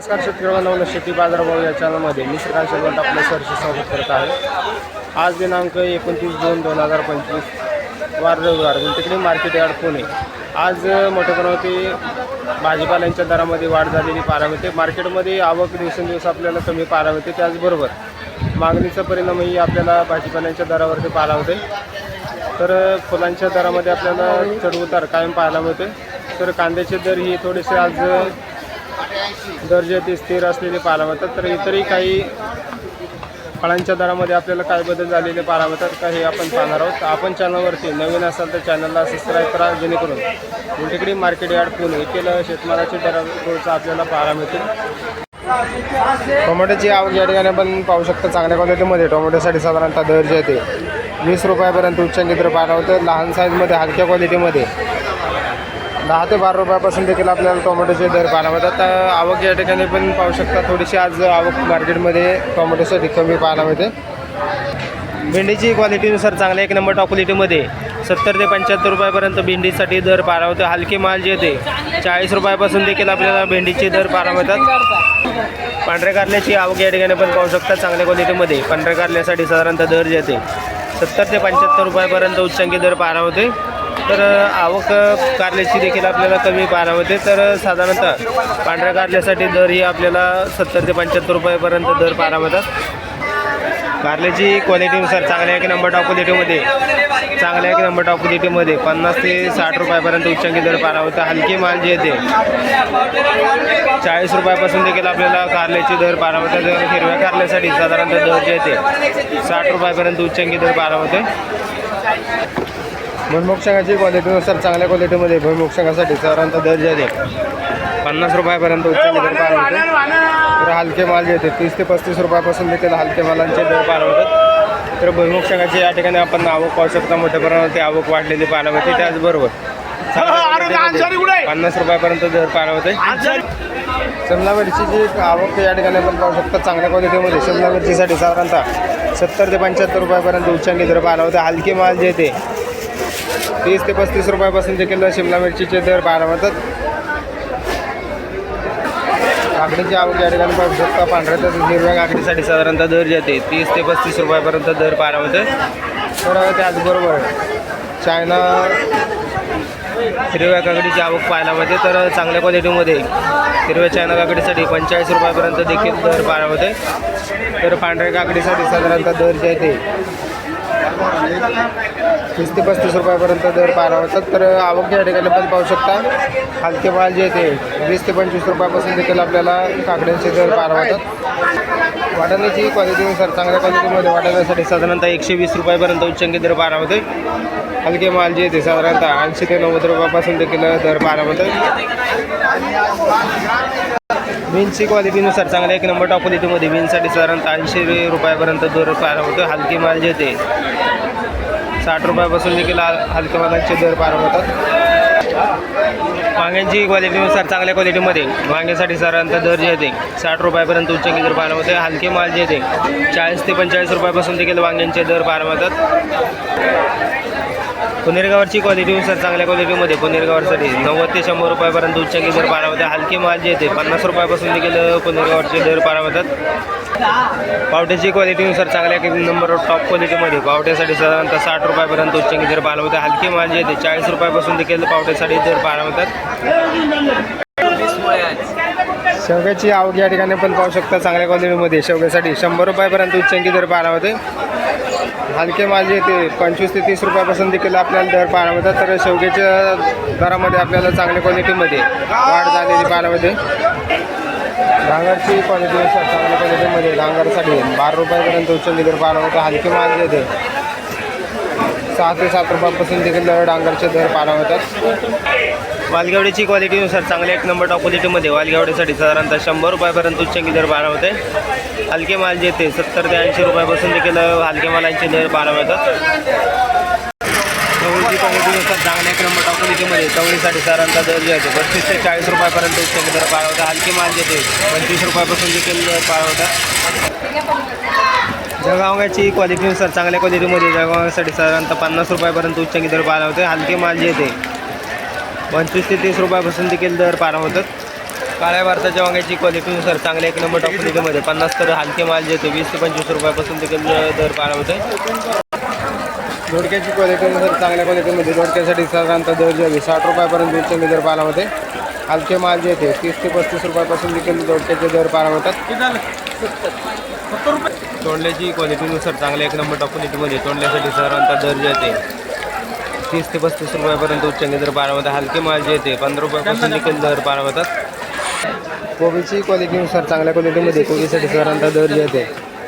नमस्कार शेतकऱ्यांना बांधवांनो शेती बाजारभाव या चॅनलमध्ये मी श्रीकांत शेलवंत आपलं सरसे स्वागत करत आहे. आज दिनांक एकोणतीस दोन दोन हजार पंचवीस वार रविवार तिकडे मार्केट यार्ड पुणे. आज मोठ्या प्रमाणावरती भाजीपाल्यांच्या दरामध्ये वाढ झालेली पाहायला होते मार्केटमध्ये आवक दिवसेंदिवस आपल्याला कमी पाहायला होते त्याचबरोबर मागणीचा परिणामही आपल्याला भाजीपाल्यांच्या दरावरती पाहायला होते तर फुलांच्या दरामध्ये आपल्याला चढउतार कायम पाहायला मिळते. तर कांद्याचे दर ही थोडेसे आज दर्जाचे स्थिर असलेले पाहायला मिळतात तर इतरही काही फळांच्या दरामध्ये आपल्याला काय बदल झालेले पाहायला मिळतात का हे आपण पाहणार आहोत. आपण चॅनलवरती नवीन असाल तर चॅनलला सबस्क्राईब करा जेणेकरून उलटेकडे मार्केट यार्ड पुणे येथील शेतमालाचे दराचा आपल्याला पाहायला मिळतील. टोमॅटोची आवक या ठिकाणी आपण पाहू शकतो चांगल्या क्वालिटीमध्ये टोमॅटोसाठी साधारणतः दर्जा येते वीस रुपयापर्यंत उच्चांकी दर पाहायला होतं लहान साईजमध्ये हलक्या क्वालिटीमध्ये दहा ते बारा रुपयापासून देखील आपल्याला टोमॅटोचे दर पाहायला मिळतात. तर आवक या ठिकाणी पण पाहू शकता थोडीशी आज आवक मार्केटमध्ये टोमॅटोसाठी कमी पाहायला मिळते. भेंडीची क्वालिटीनुसार चांगल्या एक नंबर टॉप क्वालिटीमध्ये सत्तर ते पंच्याहत्तर रुपयापर्यंत भेंडीसाठी दर पाहायला होते हलके माल जे येते चाळीस रुपयापासून देखील आपल्याला भेंडीचे दर पाहायला मिळतात. पांढऱ्या कारल्याची आवक या ठिकाणी पण पाहू शकता चांगल्या क्वालिटीमध्ये पांढऱ्या कारल्यासाठी साधारणतः दर जे येते सत्तर ते पंच्याहत्तर रुपयापर्यंत उच्चांकी दर पारा होते तर आवक कारल्याची देखील आपल्याला कमी पाहायला होते तर साधारणतः पांढऱ्या कारल्यासाठी दर ही आपल्याला सत्तर ते पंच्याहत्तर रुपयापर्यंत दर पाहायला मिळतात. कारल्याची क्वालिटीनुसार चांगल्या एक नंबर टॉप क्वालिटीमध्ये चांगल्या एक नंबर टॉप क्वालिटीमध्ये पन्नास ते साठ रुपयापर्यंत उच्चांकी दर पाहायला होता हलकी माल जे येते चाळीस रुपयापासून देखील आपल्याला कारल्याचे दर पाहायला होतात तर हिरव्या कारल्यासाठी साधारणतः दर जे येते साठ रुपयापर्यंत उच्चांकी दर पाहायला होते भुईमुग शेंगाची क्वालिटीनुसार चांगल्या क्वालिटीमध्ये भुईमुग शेंगासाठी साधारणतः दर जे आहे पन्नास रुपयापर्यंत उच्चांकी दर होते. तर हलके माल जे येते तीस ते पस्तीस रुपयापासून देखील हलके मालांचे दर पाहायला होतात. तर भुईमुग शेंगाची या ठिकाणी आपण आवक पाहू शकता. मोठ्या प्रमाणात आवक वाढलेली पाहायला होते त्याचबरोबर पन्नास रुपयापर्यंत दर पाहायला होते. शिमला मिरचीची आवक या ठिकाणी आपण पाहू शकता. चांगल्या क्वालिटीमध्ये शिमला मिरचीसाठी साधारणतः सत्तर ते पंच्याहत्तर रुपयापर्यंत उच्चांकी दर पाहायला होते. हलके माल जे येते तीस ते पस्तीस रुपयापासून देखील शिमला मिरचीचे दर पाहायला काकडीची आवक या ठिकाणी पाहू शकता पांढऱ्या तर हिरव्या काकडीसाठी साधारणतः दर जाते येते तीस ते पस्तीस रुपयापर्यंत दर पाहायला तर त्याचबरोबर चायना हिरव्या काकडीची आवक पाहायला मिळते. तर चांगल्या क्वालिटीमध्ये हिरव्या चायना काकडीसाठी पंचेचाळीस रुपयापर्यंत देखील दर पाहायला तर पांढऱ्या काकडीसाठी साधारणतः दर जे आहे ते तीस ते पस्तीस रुपयापर्यंत दर पाहायला होतात तर आवक या ठिकाणी पण पाहू शकता. हलके माल जे ते वीस ते पंचवीस रुपयापासून देखील आपल्याला काकड्यांचे दर पाहायला होतात वाटाण्याची क्वालिटीनुसार चांगल्या क्वालिटीमध्ये वाटाण्यासाठी साधारणतः एकशे वीस रुपयापर्यंत उच्चांकी दर पाहायला होते हलके माल जे ते साधारणतः ऐंशी ते नव्वद रुपयापासून देखील दर पाहायला होतात बीन्सची क्वालिटीनुसार चांगल्या एक नंबर टॉप क्वालिटीमध्ये बीन्ससाठी साधारणतः ऐंशी रुपयापर्यंत दर पाहायला होतो हलके माल जे ते साठ रुपयापासून देखील हलक्या मालांचे दर पार होतात. वांग्यांची क्वालिटीनुसार चांगल्या क्वालिटीमध्ये वांग्यासाठी साधारणतः दर जे येते साठ रुपयापर्यंत उच्च दर पाहायला होते. हलके माल जे येते चाळीस ते पंचेचाळीस रुपयापासून देखील वांग्यांचे दर पाहायला होतात. पुनेरगावची क्वालिटीनुसार चांगल्या क्वालिटीमध्ये पुनेरगावसाठी नव्वद ते शंभर रुपयापर्यंत उच्चांकी दर पाहायला होते हलके माल जे येते पन्नास रुपयापासून देखील पुनेरगावचे दर पाहायला होतात पावट्याची क्वालिटीनुसार चांगल्या एक नंबर टॉप क्वालिटीमध्ये पावट्यासाठी साधारणतः साठ रुपयापर्यंत उच्चांकी दर पाहायला होते हलके माल जे येते चाळीस रुपयापासून देखील पावट्यासाठी दर पाहायला होतात शेवग्याची आवक या ठिकाणी पण पाहू शकता चांगल्या क्वालिटीमध्ये शेवग्यासाठी शंभर रुपयापर्यंत उच्चांकी दर पाहायला होते हलके माल जे ते पंचवीस ते तीस रुपयापासून देखील आपल्याला दर पाहायला मिळतात. तर शेवग्याच्या दरामध्ये आपल्याला चांगल्या क्वालिटीमध्ये वाढ झालेली पाहायला मिळते. डांगरची असतात चांगल्या क्वालिटीमध्ये डांगरसाठी बारा रुपयापर्यंत उच्चांकी दर पाहायला होता हलके माल जे ते सहा ते सात रुपयापासून देखील डांगरचे दर पाहायला मिळतात. वालगावडीची क्वालिटीनुसार चांगल्या एक नंबर टॉप क्वालिटीमध्ये वालगावडीसाठी साधारणतः शंभर रुपयापर्यंत उच्चांकी दर बारा होते. हलके माल जे ते सत्तर ते ऐंशी रुपयापासून देखील हलके मालांचे दर बारा मिळतात चवळीची क्वालिटीनुसार चांगल्या एक नंबर टॉप क्वालिटीमध्ये चवळीसाठी साधारणतः दर जे आहे पस्तीस ते चाळीस रुपयापर्यंत उच्चांकी दर बारा होता. हलके माल जे ते पंचवीस रुपयापासून देखील दर पाहायला होता. जळगावची क्वालिटीनुसार चांगल्या क्वालिटीमध्ये जळगावसाठी साधारणतः पन्नास रुपयापर्यंत उच्चांकी दर बारा होते. हलके माल जे ते पंचवीस ते तीस रुपयापासून देखील दर पाहायला होतात. काळ्या भारताच्या वांग्याची क्वालिटीनुसार चांगल्या एक नंबर टॉप पन्नास तर हलके माल जे होते वीस ते पंचवीस रुपयापासून देखील दर पारा होते दोडक्याची क्वालिटीनुसार चांगल्या क्वालिटीमध्ये दोडक्यासाठी साधारणतः दर जे आहे साठ रुपयापर्यंत दोनशे दर पारा होते. हलके माल जे येते तीस ते पस्तीस रुपयापासून देखील दोडक्याचे दर पारा होतात. तोंडल्याची क्वालिटीनुसार चांगल्या एक नंबर टॉप क्वालिटीमध्ये तोंडल्यासाठी साधारणतः दर जे येते तीस ते पस्तीस रुपयापर्यंत उच्चांकी दर पारा होतात हलके माल जे येते पंधरा रुपयापासून देखील दर पारा होतात कोबीची क्वालिटीनुसार चांगल्या क्वालिटीमध्ये कोबीसाठी साधारणतः दर जे येते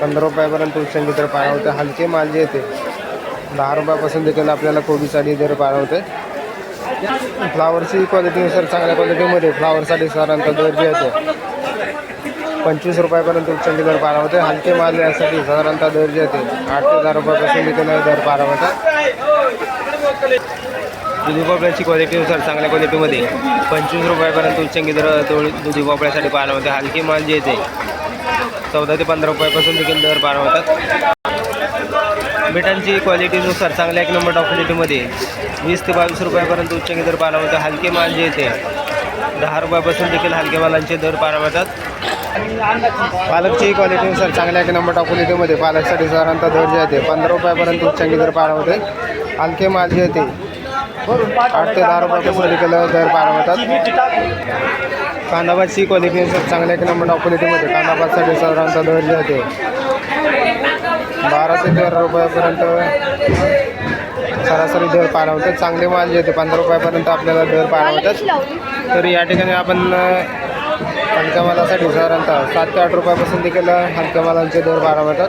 पंधरा रुपयापर्यंत उच्चांकी दर पारा होते हलके माल जे येते दहा रुपयापासून देखील आपल्याला कोबीसाठी दर पारा होते फ्लावरची क्वालिटीनुसार चांगल्या क्वालिटीमध्ये फ्लावरसाठी साधारणतः दर जे येते पंचवीस रुपयापर्यंत उच्चांकी दर पारा होते हलके माल यासाठी साधारणतः दर जे येते आठ ते दहा रुपयापासून देखील दर पारा होतात दुधी भोपळ्याची क्वालिटीनुसार चांगल्या क्वालिटीमध्ये पंचवीस रुपयापर्यंत उच्चांकी दर दुधी भोपळ्यासाठी पाहायला होते हलकी माल जे येते चौदा ते पंधरा रुपयापासून देखील दर पार होतात मिठांची क्वालिटीनुसार चांगल्या एक नंबर टॉप क्वालिटीमध्ये वीस ते बावीस रुपयापर्यंत उच्चांकी दर पाहायला होते हलके माल जे येते दहा रुपयापासून देखील हलके मालांचे दर पारा होतात पालकची क्वालिटीनुसार चांगल्या एक नंबर टॉप क्वालिटीमध्ये पालकसाठी साधारणतः दर जे येते पंधरा रुपयापर्यंत उच्चांकी दर पार होते हलके माल जे येते आठ ते दहा रुपयापासून देखील दर पारा होतात. कांदाभातची क्वालिटीनुसार चांगल्या एक नंबर टॉप क्वालिटीमध्ये कांदाभातसाठी साधारणतः दर जे येते बारा ते तेरा रुपयापर्यंत सरासरी दर पारा होतात चांगले माल जे येते पंधरा रुपयापर्यंत आपल्याला दर पारा होतात. तर या ठिकाणी आपण हलक्या मालासाठी साधारणतः सात ते आठ रुपयापासून देखील हलक्या मालांचे दर पारा होतात.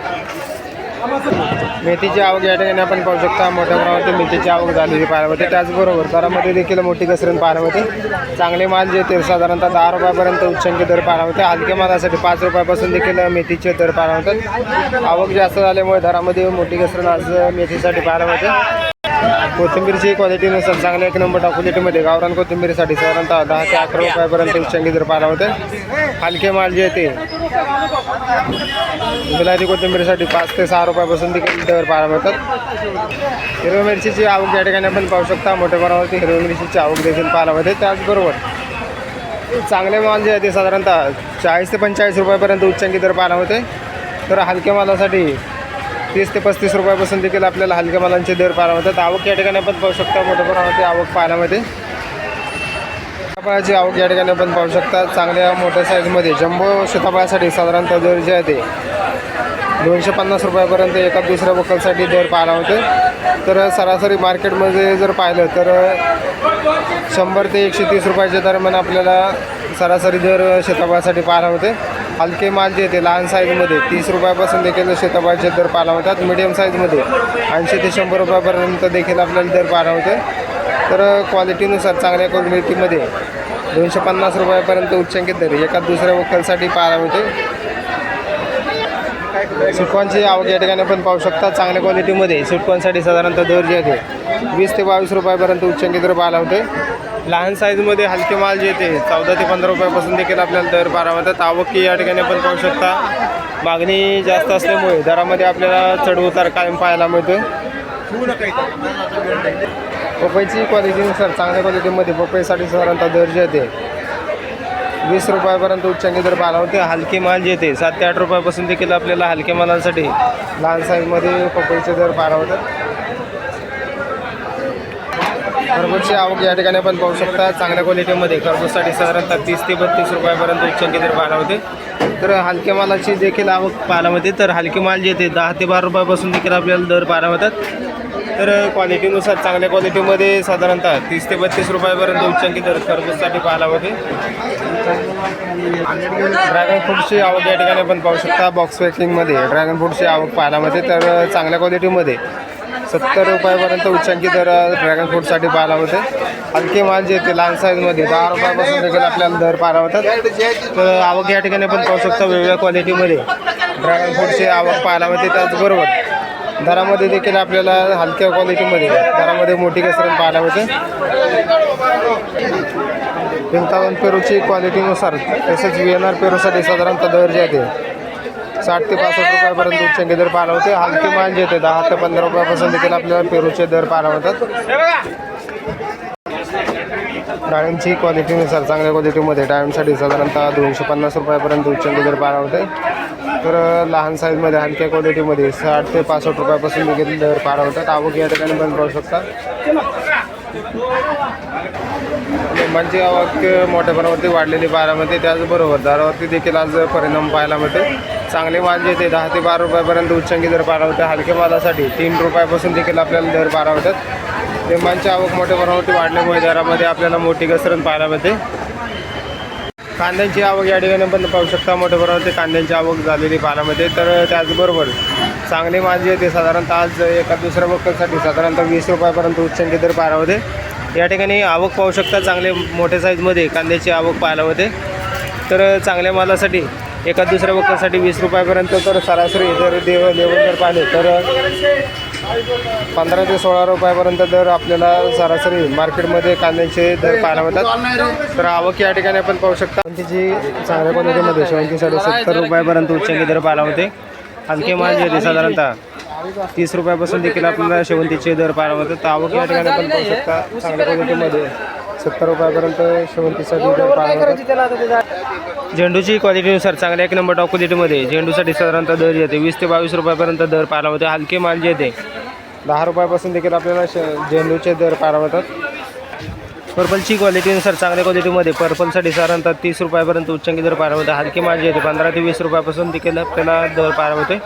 मेथीची आवक या ठिकाणी आपण पाहू शकता. मोठ्या प्रमाणात मेथीची आवक झालेली पाहायला. होते त्याचबरोबर दरामध्ये देखील मोठी घसरण पाहायला होते चांगले माल जे ते साधारणतः दहा रुपयापर्यंत उच्चांकी दर पाहायला होते हलक्या मालासाठी पाच रुपयापासून देखील मेथीचे दर पाहायला होतात आवक जास्त झाल्यामुळे दरामध्ये मोठी घसरण आज मेथीसाठी पाहायला होते कोथिंबीरची नसेल चांगल्या एक नंबर टॉप गावरान कोथिंबीरसाठी साधारणतः दहा ते अकरा रुपयापर्यंत उच्चांकी दर पाहायला होते हलके माल जे ते गुलाबी कोथिंबीरसाठी पाच ते सहा रुपयापासून देखील दर पाहायला मिळतात. हिरव्या मिरचीची आवक या ठिकाणी आपण पाहू शकता. मोठ्या प्रमाणावरती हिरव्या मिरचीची आवक देखील पाहायला मिळते. त्याचबरोबर चांगले माल जे आहे ते साधारणतः चाळीस ते पंचेचाळीस रुपयापर्यंत उच्चांकी दर पाहायला होते तर हलक्या मालासाठी तीस ते पस्तीस रुपयापासून देखील आपल्याला हलक्या मालांचे दर पाहायला मिळतात. आवक या ठिकाणी आपण पाहू शकता. मोठ्या प्रमाणावरती आवक पाहायला मिळते. सीताफळाची आवक या ठिकाणी आपण पाहू शकता. चांगल्या मोठ्या साईजमध्ये जम्बो सीताफळासाठी साधारणतः दर जे आहे ते दोनशे पन्नास रुपयापर्यंत एका दुसऱ्या बकलसाठी दर पाहायला होते. तर सरासरी मार्केटमध्ये जर पाहिलं तर शंभर ते एकशे तीस रुपयाच्या दरम्यान आपल्याला सरासरी दर शेताफळासाठी पाहायला होते. हलके माल जे ते लहान साईजमध्ये तीस रुपयापासून देखील शेताफळाचे दर पाहायला होतात. मिडियम साईजमध्ये ऐंशी ते शंभर रुपयापर्यंत देखील आपल्याला दर पाहायला होते. तर क्वालिटीनुसार चांगल्या क्वालिटीमध्ये दोनशे पन्नास रुपयापर्यंत उच्चांकित दर एका दुसऱ्या वखलसाठी पाहायला होते सुटकॉनची आवक या ठिकाणी आपण पाहू शकता. चांगल्या क्वालिटीमध्ये सुटकॉनसाठी साधारणतः दर जे आहे वीस ते बावीस रुपयापर्यंत उच्चांकित दर पाहायला होते लहान साईजमध्ये हलके माल जे येते चौदा ते पंधरा रुपयापासून देखील आपल्याला दर पाहायला मिळतात. आवक या ठिकाणी आपण पाहू शकता. मागणी जास्त असल्यामुळे दरामध्ये आपल्याला चढ उतार कायम पाहायला मिळतो पपईची क्वालिटीनुसार चांगल्या क्वालिटीमध्ये पपईसाठी साधारणतः दर येते वीस रुपयापर्यंत उच्चांकी दर पाहायला होते हलके माल जे येते सात ते आठ रुपयापासून देखील आपल्याला हलक्या मालांसाठी लहान साईजमध्ये पपईचे दर पाहायला होतात खरबूजची आवक या ठिकाणी आपण पाहू शकता चांगल्या क्वालिटीमध्ये खरबूजसाठी साधारणतः तीस ते बत्तीस रुपयापर्यंत उच्चांकी दर पाहायला होते तर हलक्या मालाची देखील आवक पाहायला मिळते तर हलके माल जे येते दहा ते बारा रुपयापासून देखील आपल्याला दर पाहायला मिळतात तर क्वालिटीनुसार चांगल्या क्वालिटीमध्ये साधारणतः तीस ते बत्तीस रुपयापर्यंत उच्चांकी दर खरबूजसाठी पाहायला होते. ड्रॅगन फ्रूटची आवक या ठिकाणी आपण पाहू शकता बॉक्स पॅकिंगमध्ये ड्रॅगन फ्रूटची आवक पाहायला मिळते तर चांगल्या क्वालिटीमध्ये सत्तर रुपयापर्यंत उच्चांकी दर ड्रॅगन फ्रूटसाठी पाहायला होते हलके माल जे ते लहान साईजमध्ये दहा रुपयापासून देखील आपल्याला दर पाहायला होतात तर आवक या ठिकाणी आपण पाहू शकता वेगवेगळ्या क्वालिटीमध्ये ड्रॅगन फ्रूटची आवक पाहायला होते त्याचबरोबर दरामध्ये देखील आपल्याला हलक्या क्वालिटीमध्ये दरामध्ये मोठी घसरण पाहायला होते वृंदावन पेरूची क्वालिटीनुसार तसेच व्ही एन आर पेरूसाठी साधारणतः दर जे आहे साठ ते पासष्ट रुपयापर्यंत उच्चांकी दर पाहायला होते हलके माल जे येते दहा ते पंधरा रुपयापासून देखील आपल्याला पेरूचे दर पाहायला होतात डाळिंबची क्वालिटीनुसार चांगल्या क्वालिटीमध्ये डाळिंबसाठी साधारणतः दोनशे पन्नास रुपयापर्यंत उच्चांकी दर पारा होते. तर लहान साईजमध्ये हलक्या क्वालिटीमध्ये साठ ते पासष्ट रुपयापासून देखील दर पारा होतात. आवक या ठिकाणी पण पाहू शकता. लिंबांची आवक मोठ्या प्रमाणावरती वाढलेली बारामध्ये त्याचबरोबर दरावरती देखील आज परिणाम पाहायला मिळते चांगले माल जे ते दहा ते बारा रुपयापर्यंत उच्चांकी दर पारा होते. हलक्या मालासाठी तीन रुपयापासून देखील आपल्याला दर पारा होतात. लिंबांची आवक मोठ्या प्रमाणावरती वाढल्यामुळे दरामध्ये आपल्याला मोठी घसरण पाहायला मिळते. कांद्यांची आवक या ठिकाणी पण पाहू शकता मोठ्या प्रमाणावरती कांद्यांची आवक झालेली पाण्यामध्ये तर त्याचबरोबर चांगली माझी येते साधारणतः आज एका दुसऱ्या बक्कलसाठी साधारणतः वीस रुपयापर्यंत उच्चांकी दर पाहायला होते या ठिकाणी आवक पाहू शकता चांगले मोठ्या साईजमध्ये कांद्याची आवक पाहायला होते तर चांगल्या मालासाठी एका दुसऱ्या बक्कलसाठी वीस रुपयापर्यंत तर सरासरी जर देव लेवल जर पाहिले तर पंधरा ते सोळा रुपयापर्यंत दर आपल्याला सरासरी मार्केटमध्ये कांद्याचे दर पाहायला मिळतात. तर आवक या ठिकाणी आपण पाहू शकता. त्याची चांगल्या क्वालिटीमध्ये साडे सत्तर रुपयापर्यंत उच्चांकी दर पाहायला होते हलके माल जे ते साधारणतः तीस रुपयापासून देखील आपल्याला शेवंतीचे दर पाहायला मिळतात. तर आवक या ठिकाणी आपण पाहू शकता चांगल्या क्वालिटीमध्ये. सत्तर रुपयापर्यंत शेवंतीसाठी दर पाहायला मिळतात झेंडूची क्वालिटीनुसार चांगल्या एक नंबर टॉप क्वालिटीमध्ये झेंडूसाठी साधारणतः दर येते. वीस ते बावीस रुपयापर्यंत दर पाहायला होते हलके माल जे येते. दहा रुपयापासून देखील आपल्याला श झेंडूचे दर पाहायला होतात पर्पलची क्वालिटीनुसार चांगल्या क्वालिटीमध्ये पर्पलसाठी साधारणतः तीस रुपयापर्यंत उच्चांकी दर पाहायला होते हलके माल जे येते पंधरा ते वीस रुपयापासून देखील आपल्याला दर पाहायला होते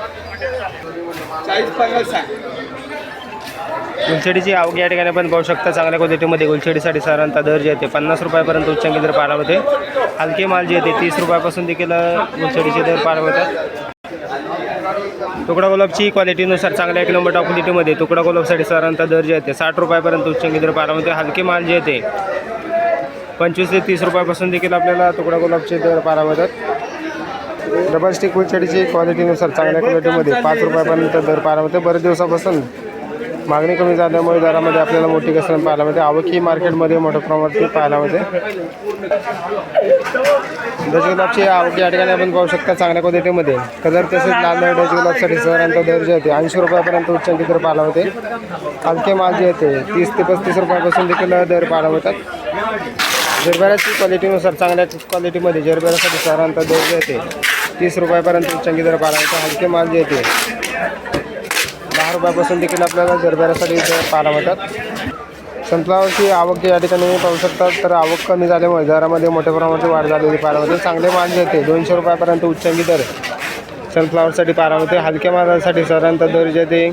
गुलछडीची आवक या ठिकाणी आपण पाहू शकता. चांगल्या क्वालिटीमध्ये गुलछडीसाठी साधारणतः दर जे येते पन्नास रुपयापर्यंत उच्चांकी दर पाहायला होते हलके माल जे येते तीस रुपयापासून देखील गुलछडीचे दर पाहायला होतात तुकडा गुलाबची क्वालिटीनुसार चांगल्या एक नंबर टॉप क्वालिटीमध्ये तुकडा गुलाबसाठी साधारणतः दर जे येते साठ रुपयापर्यंत उच्चांकी दर पाहायला होते हलके माल जे येते पंचवीस ते तीस रुपयापासून देखील आपल्याला तुकडा गुलाबचे दर पाहायला होतात डबल स्टिक गुलछडीची क्वालिटीनुसार चांगल्या क्वालिटीमध्ये पाच रुपयापर्यंत दर पाहायला होते बरेच दिवसापासून मागणी कमी झाल्यामुळे दरामध्ये आपल्याला मोठी घसरण पाहायला मिळते. आवक ही मार्केटमध्ये मोठ्या प्रमाणात पाहायला मिळते. डच गुलाबची आवक या ठिकाणी आपण पाहू शकता चांगल्या क्वालिटीमध्ये. कलर तसेच लाल डच गुलाबसाठी साधारणतः दर जे होते ऐंशी रुपयापर्यंत उच्चांकी दर पाहायला होते हलके माल जे येते तीस ते पस्तीस रुपयापासून देखील दर पाहायला मिळतात. जरबेराची क्वालिटीनुसार चांगल्या क्वालिटीमध्ये जरबेरासाठी साधारणतः दर जे येते. तीस रुपयापर्यंत चंगी दर पाहायला होता हलके माल जे येते दहा रुपयापासून देखील आपल्याला जरबेरासाठी दर पाहायला मिळतात. सनफ्लावरची आवक या ठिकाणी पाहू शकतात तर आवक कमी झाल्यामुळे दरामध्ये मोठ्या प्रमाणाची वाढ झालेली पाहायला मिळते. चांगले माल येते दोनशे रुपयापर्यंत उच्चांकी दर. सनफ्लावरसाठी पाहायला मिळते हलक्या मालासाठी साधारणतः दर जे ते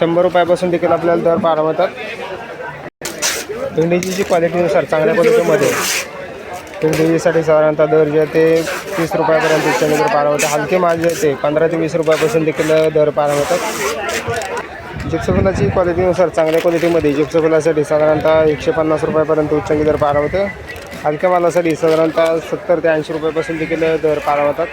शंभर रुपयापासून देखील आपल्याला दर पाहायला मिळतात. भेंडीची क्वालिटीनुसार चांगल्या क्वालिटीमध्ये भेंडीसाठी साधारणतः दर जे ते तीस रुपयापर्यंत उच्चांकी दर पाहायला मिळते हलके माल ते पंधरा ते वीस रुपयापासून देखील दर पाहायला होतात. जिप्सफुलाची क्वालिटीनुसार चांगल्या क्वालिटीमध्ये जिप्सफुलासाठी साधारणतः एकशे पन्नास रुपयापर्यंत उच्चांकी दर पाहायला होते. हलक्या मालासाठी साधारणतः सत्तर ते ऐंशी रुपयापासून देखील दर पाहायला होतात.